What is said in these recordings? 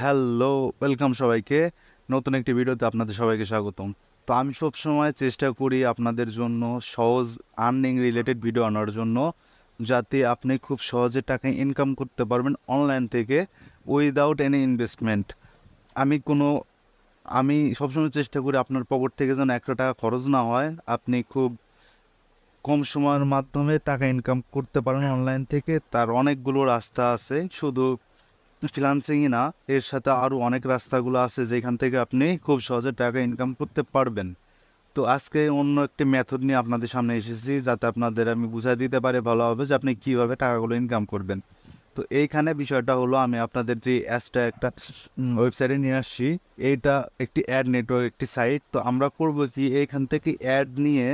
Hello, welcome সবাইকে। নতুন একটি ভিডিওতে আপনাদের সবাইকে স্বাগতম। তো আমি সবসময় চেষ্টা করি আপনাদের জন্য সহজ আর্নিং রিলেটেড ভিডিও আনার জন্য, যাতে আপনি খুব সহজে টাকা ইনকাম করতে পারবেন অনলাইন থেকে উইদাউট এনি ইনভেস্টমেন্ট আমি কোনো, আমি সবসময় চেষ্টা করি আপনার পকেট থেকে যেন একটা টাকা খরচ না হয়। আপনি খুব কম সময়ের মাধ্যমে টাকা ইনকাম করতে পারেন অনলাইন থেকে। তার অনেকগুলো রাস্তা আছে। শুধু ফ্রিলান্সিংই না, এর সাথে আরও অনেক রাস্তাগুলো আছে যেখান থেকে আপনি খুব সহজে টাকা ইনকাম করতে পারবেন। তো আজকে অন্য একটি মেথড নিয়ে আপনাদের সামনে এসেছি, যাতে আপনাদের আমি বুঝাই দিতে পারে হবে যে আপনি কীভাবে টাকাগুলো ইনকাম করবেন। তো এইখানে বিষয়টা হলো, আমি আপনাদের যে অ্যাসটা একটা ওয়েবসাইটে নিয়ে আসছি, এইটা একটি অ্যাড নেটওয়ার্ক একটি সাইট তো আমরা করব কি, এইখান থেকে অ্যাড নিয়ে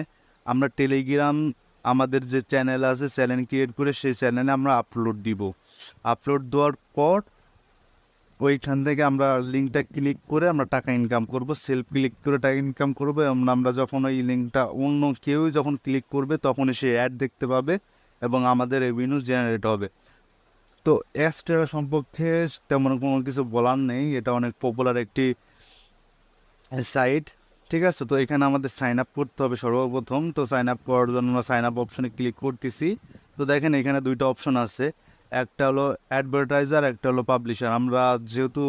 আমরা টেলিগ্রাম আমাদের যে চ্যানেল আছে চ্যানেল ক্রিয়েট করে সেই চ্যানেলে আমরা আপলোড দিব। আপলোড দেওয়ার পর ওইখান থেকে আমরা লিঙ্কটা ক্লিক করে আমরা টাকা ইনকাম করব সেলফ ক্লিক করে টাকা ইনকাম করব এবং আমরা যখন ওই লিঙ্কটা অন্য কেউ যখন ক্লিক করবে তখন সে অ্যাড দেখতে পাবে এবং আমাদের রেভিনিউ জেনারেট হবে। তো এক্সট্রা সম্পর্কে তেমন কোনো কিছু বলার নেই, এটা অনেক পপুলার একটি সাইট ঠিক আছে? তো এখানে আমাদের সাইন আপ করতে হবে সর্বপ্রথম। তো সাইন আপ করার জন্য সাইন আপ অপশনে ক্লিক করতেছি। তো দেখেন এখানে দুইটা অপশন আছে। একটা হলো অ্যাডভার্টাইজার একটা হলো পাবলিশার আমরা যেহেতু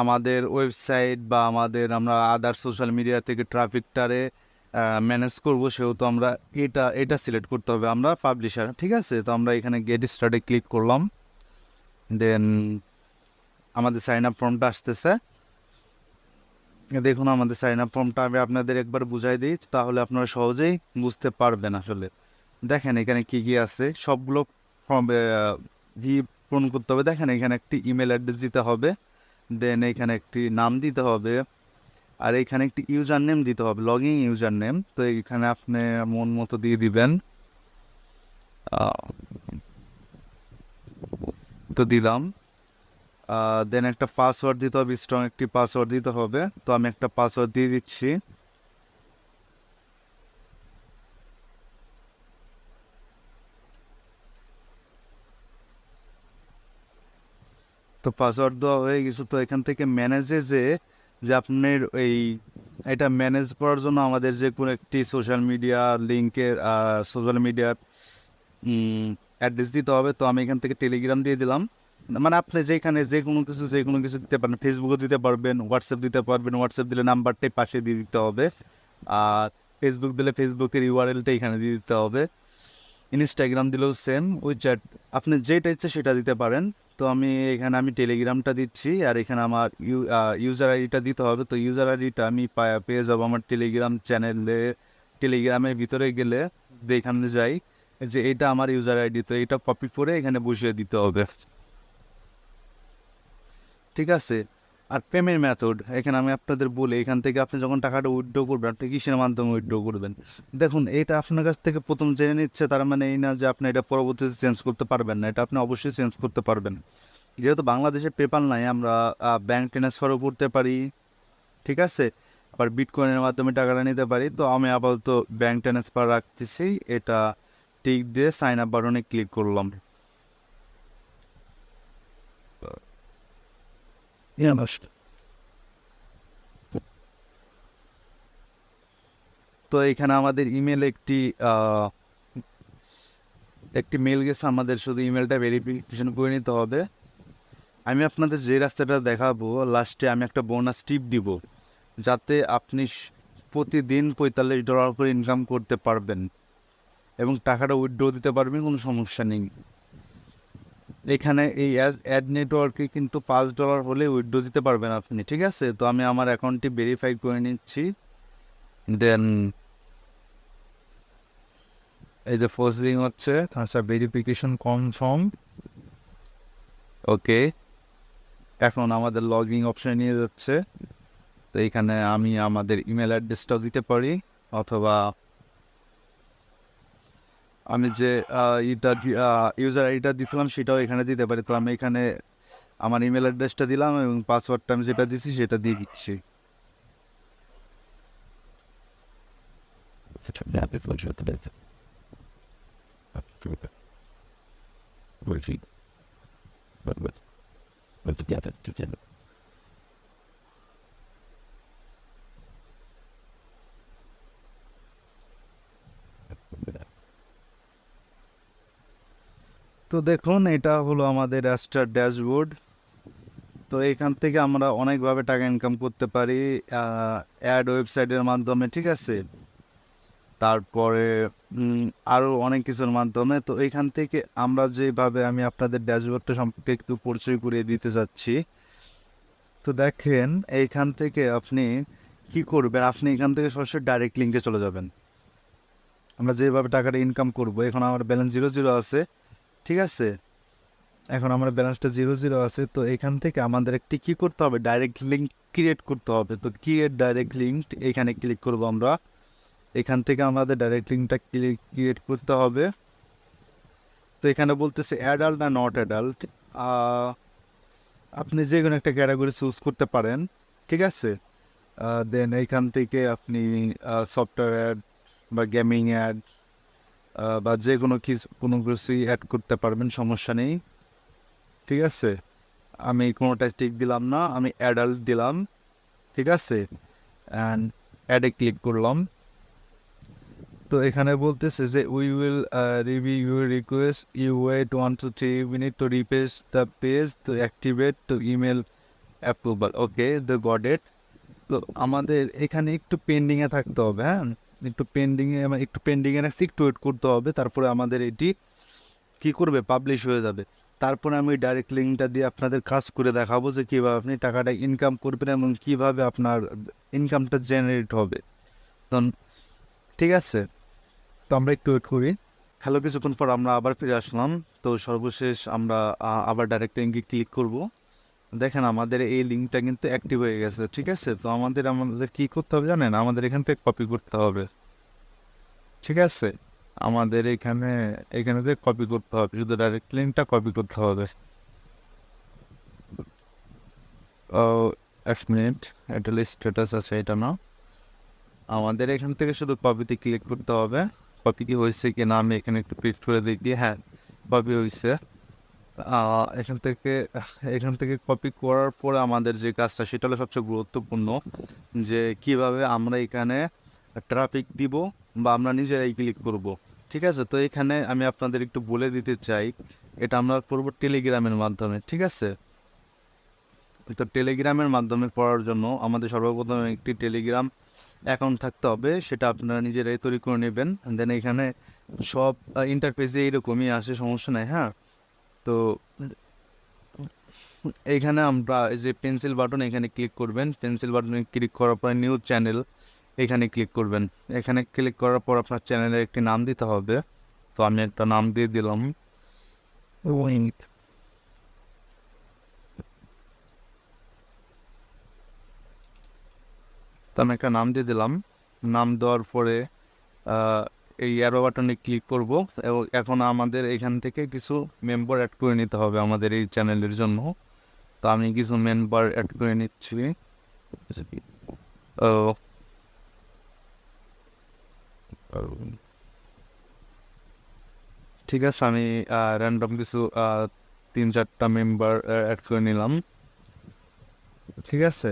আমাদের ওয়েবসাইট বা আমাদের আমরা আদার সোশ্যাল মিডিয়া থেকে ট্রাফিকটারে ম্যানেজ করব, সেহেতু আমরা এটা এটা সিলেক্ট করতে হবে আমরা পাবলিশার ঠিক আছে? তো আমরা এখানে গেট স্টার্টে ক্লিক করলাম। দেন আমাদের সাইন আপ ফর্মটা আসতেছে। দেখুন আমাদের সাইন আপ ফর্মটা আমি আপনাদের একবার বুঝাই দিই, তাহলে আপনারা সহজেই বুঝতে পারবেন আসলে। দেখেন এখানে কি কি আছে? সবগুলো ভি পূরণ করতে হবে। দেখেন, এখানে একটি ইমেল অ্যাড্রেস দিতে হবে। দেন এখানে একটি নাম দিতে হবে। আর এখানে একটি ইউজার নেম দিতে হবে লগ ইন ইউজার নেম তো এখানে আপনি মন মতো দিয়ে দিবেন। তো দিলাম। দেন একটা পাসওয়ার্ড দিতে হবে স্ট্রং একটি পাসওয়ার্ড দিতে হবে। তো আমি একটা পাসওয়ার্ড দিয়ে দিচ্ছি। তো পাসওয়ার্ড দেওয়া হয়ে গেছে। তো এখান থেকে ম্যানেজে যে যে আপনার এই, এটা ম্যানেজ করার জন্য আমাদের যে কোনো একটি সোশ্যাল মিডিয়া লিঙ্কের সোশ্যাল মিডিয়ার অ্যাড্রেস দিতে হবে। তো আমি এখান থেকে টেলিগ্রাম দিয়ে দিলাম। মানে আপনি যেখানে যে কোনো কিছু, যে কোনো কিছু দিতে পারেন। ফেসবুকও দিতে পারবেন হোয়াটসঅ্যাপ দিতে পারবেন। হোয়াটসঅ্যাপ দিলে নাম্বারটাই পাশে দিয়ে দিতে হবে। আর ফেসবুক দিলে ফেসবুকের ইউআরএলটা এখানে দিয়ে দিতে হবে। ইনস্টাগ্রাম দিলেও সেম ওই চ্যাট আপনি যেটা ইচ্ছে সেটা দিতে পারেন। তো আমি এখানে আমি টেলিগ্রামটা দিচ্ছি আর এখানে আমার ইউ ইউজার আইডিটা দিতে হবে। তো ইউজার আইডিটা আমি পেয়ে যাব আমার টেলিগ্রাম চ্যানেলে। টেলিগ্রামের ভিতরে গেলে এখানে যাই, যে এটা আমার ইউজার আইডি তো এটা কপি করে এখানে বসিয়ে দিতে হবে। ঠিক আছে? আর পেমেন্ট মেথড এখানে আমি আপনাদের বলি, এখান থেকে আপনি যখন টাকাটা উইথড্র করবেন, আপনি কিসের মাধ্যমে উইথড্র করবেন? দেখুন, এটা আপনার কাছ থেকে প্রথম জেনে নিচ্ছে, তার মানে এই না যে আপনি এটা পরবর্তীতে চেঞ্জ করতে পারবেন না, এটা আপনি অবশ্যই চেঞ্জ করতে পারবেন। যেহেতু বাংলাদেশে পেপাল নাই, আমরা ব্যাঙ্ক ট্রান্সফারও করতে পারি, ঠিক আছে? আবার বিটকয়েনের মাধ্যমে টাকাটা নিতে পারি, তো আমি আপাতত ব্যাঙ্ক ট্রান্সফার রাখতেছি, এটা টিক দিয়ে সাইন আপ বাটনে ক্লিক করলাম। Most. তো এখানে আমাদের ইমেল একটি একটি মেল গেছে, আমাদের শুধু ইমেলটা ভেরিফিকেশন করে নিতে হবে আমি আপনাদের যে রাস্তাটা দেখাবো লাস্টে আমি একটা বোনাস টিপ দিব, যাতে আপনি প্রতিদিন পঁয়তাল্লিশ ডলার করে ইনকাম করতে পারবেন এবং টাকাটা উইথড্র দিতে পারবেন, কোনো সমস্যা নেই এখানে এই অ্যাড নেটওয়ার্কে কিন্তু পাঁচ ডলার হলে উইথড্র দিতে পারবেন আপনি, ঠিক আছে? তো আমি আমার অ্যাকাউন্টটি ভেরিফাই করে নিচ্ছি। দেন এই যে প্রসেসিং হচ্ছে আচ্ছা ভেরিফিকেশন কনফার্ম ওকে এখন আমাদের লগইন অপশানে নিয়ে যাচ্ছে। তো এখানে আমি আমাদের ইমেল অ্যাড্রেসটাও দিতে পারি, অথবা আমি যে এটা ইউজার আইডিটা দিছিলাম সেটাও এখানে দিতে পারি তো আমি এখানে আমার ইমেল অ্যাড্রেসটা দিলাম এবং পাসওয়ার্ডটা আমি যেটা দিছি সেটা দিয়ে দিচ্ছি. But but with the gather together. তো দেখুন, এটা হলো আমাদের অ্যাস্টার ড্যাশবোর্ড তো এখান থেকে আমরা অনেকভাবে টাকা ইনকাম করতে পারি অ্যাড ওয়েবসাইটের মাধ্যমে, ঠিক আছে? তারপরে আরও অনেক কিছুর মাধ্যমে। তো এখান থেকে আমরা যেভাবে আমি আপনাদের ড্যাশবোর্ডটা সম্পর্কে একটু পরিচয় করিয়ে দিতে যাচ্ছি তো দেখেন, এইখান থেকে আপনি কি করবেন? আপনি এখান থেকে সরাসরি ডাইরেক্ট লিঙ্কে চলে যাবেন। আমরা যেভাবে টাকাটা ইনকাম করব, এখন আমার ব্যালেন্স জিরো জিরো আছে। ঠিক আছে? এখন আমার ব্যালেন্সটা জিরো জিরো আছে, তো এখান থেকে আমাদের একটি কী করতে হবে? ডাইরেক্ট লিঙ্ক ক্রিয়েট করতে হবে। তো ক্রিয়েট ডাইরেক্ট লিঙ্ক এখানে ক্লিক করব আমরা। এখান থেকে আমাদের ডাইরেক্ট লিঙ্কটা ক্রিয়েট করতে হবে। তো এখানে বলতেছে অ্যাডাল্ট না নট অ্যাডাল্ট আপনি যে কোনো একটা ক্যাটাগরি চুজ করতে পারেন, ঠিক আছে? দেন এইখান থেকে আপনি সফটওয়্যার বা গেমিং অ্যাড বা যে কোনো কিছু, কোনো কিছুই অ্যাড করতে পারবেন, সমস্যা নেই। ঠিক আছে? আমি কোনোটা স্টিক দিলাম না, আমি অ্যাডাল্ট দিলাম। ঠিক আছে? অ্যান্ড অ্যাডে ক্লিক করলাম। তো এখানে বলতেছে যে we will review your request you wait one two three minute to refresh the page to activate to email approval okay the gadget তো আমাদের এখানে একটু পেন্ডিংয়ে থাকতে হবে হ্যাঁ? একটু পেন্ডিংয়ে একটু পেন্ডিংয়ে রাখছি, একটু ওয়েট করতে হবে, তারপরে আমাদের এটি কী করবে পাবলিশ হয়ে যাবে। তারপরে আমি ডাইরেক্ট লিঙ্কটা দিয়ে আপনাদের কাজ করে দেখাবো যে কীভাবে আপনি টাকাটা ইনকাম করবেন এবং কীভাবে আপনার ইনকামটা জেনারেট হবে। ঠিক আছে? তো আমরা একটু ওয়েট করি। হ্যালো কিছুক্ষণ পর আমরা আবার ফিরে আসলাম। তো সর্বশেষ আমরা আবার ডাইরেক্ট লিঙ্কে ক্লিক করব। দেখেন, আমাদের এই লিঙ্কটা কিন্তু অ্যাক্টিভ হয়ে গেছে, ঠিক আছে? তো আমাদের আমাদের কী করতে হবে জানেন? আমাদের এখান থেকে কপি করতে হবে, ঠিক আছে? আমাদের এখানে এখানে থেকে কপি করতে হবে, শুধু ডাইরেক্ট লিঙ্কটা কপি করতে হবে। এক মিনিট এটা স্ট্যাটাস আছে, এটা না আমাদের এখান থেকে শুধু কপিতে ক্লিক করতে হবে। কপি কি হয়েছে কি না, আমি এখানে একটু পেস্ট করে দেখি। হ্যাঁ কপি হয়েছে। এখান থেকে এখান থেকে কপি করার পরে আমাদের যে কাজটা, সেটা হলো সবচেয়ে গুরুত্বপূর্ণ যে কীভাবে আমরা এখানে ট্রাফিক দিব বা আমরা নিজেরাই ক্লিক করব। ঠিক আছে? তো এখানে আমি আপনাদের একটু বলে দিতে চাই, এটা আমরা করব টেলিগ্রামের মাধ্যমে, ঠিক আছে? তো টেলিগ্রামের মাধ্যমে পড়ার জন্য আমাদের সর্বপ্রথম একটি টেলিগ্রাম অ্যাকাউন্ট থাকতে হবে, সেটা আপনারা নিজেরাই তৈরি করে নেবেন। দেন এখানে সব ইন্টারফেসে এইরকমই আসে, সমস্যা নাই হ্যাঁ? তো এইখানে আমরা এই যে পেন্সিল বাটন এখানে ক্লিক করবেন। পেন্সিল বাটনে ক্লিক করার পরে নিউ চ্যানেল এখানে ক্লিক করবেন। এখানে ক্লিক করার পর আপনার চ্যানেলের একটি নাম দিতে হবে। তো আমি একটা নাম দিয়ে দিলাম. তো আমি একটা নাম দিয়ে দিলাম। নাম দেওয়ার পরে এই অ্যারো বাটনে ক্লিক করব। এবং এখন আমাদের এখান থেকে কিছু মেম্বার অ্যাড করে নিতে হবে আমাদের এই চ্যানেলের জন্য। তো আমি কিছু মেম্বার অ্যাড করে নিচ্ছি। ঠিক আছে, আমি র্যান্ডম কিছু তিন চারটা মেম্বার অ্যাড করে নিলাম। ঠিক আছে।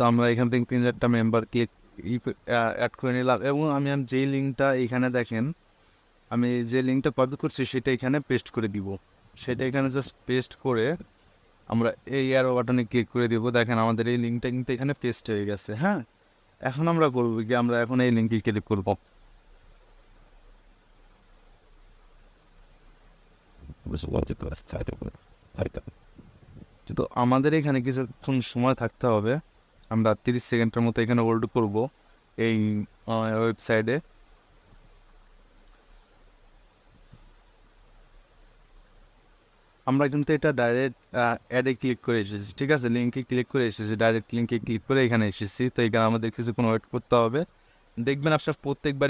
তো আমরা এখান থেকে তিন চারটা মেম্বারকে অ্যাড করে নিলাম। এবং আমি আমি যেই লিঙ্কটা এখানে দেখেন আমি যে লিঙ্কটা কপি করছি সেটা এখানে পেস্ট করে দিব। সেটা এখানে জাস্ট পেস্ট করে আমরা এই অ্যারো বাটনে ক্লিক করে দিব। দেখেন আমাদের এই লিঙ্কটা কিন্তু এখানে পেস্ট হয়ে গেছে হ্যাঁ? এখন আমরা করব কি আমরা এখন এই লিঙ্কে ক্লিক করব. তো আমাদের এখানে কিছুক্ষণ সময় থাকতে হবে। আমরা তিরিশ সেকেন্ডের মতো এখানে হোল্ড করব এই ওয়েবসাইটে আমরা কিন্তু এটা ডাইরেক্ট অ্যাডে ক্লিক করে এসেছি, ঠিক আছে? লিঙ্কে ক্লিক করে এসেছি ডাইরেক্ট লিঙ্কে ক্লিক করে এখানে এসেছি। তো এখানে আমাদের কিছুক্ষণ ওয়েট করতে হবে। দেখবেন আপনার প্রত্যেকবারই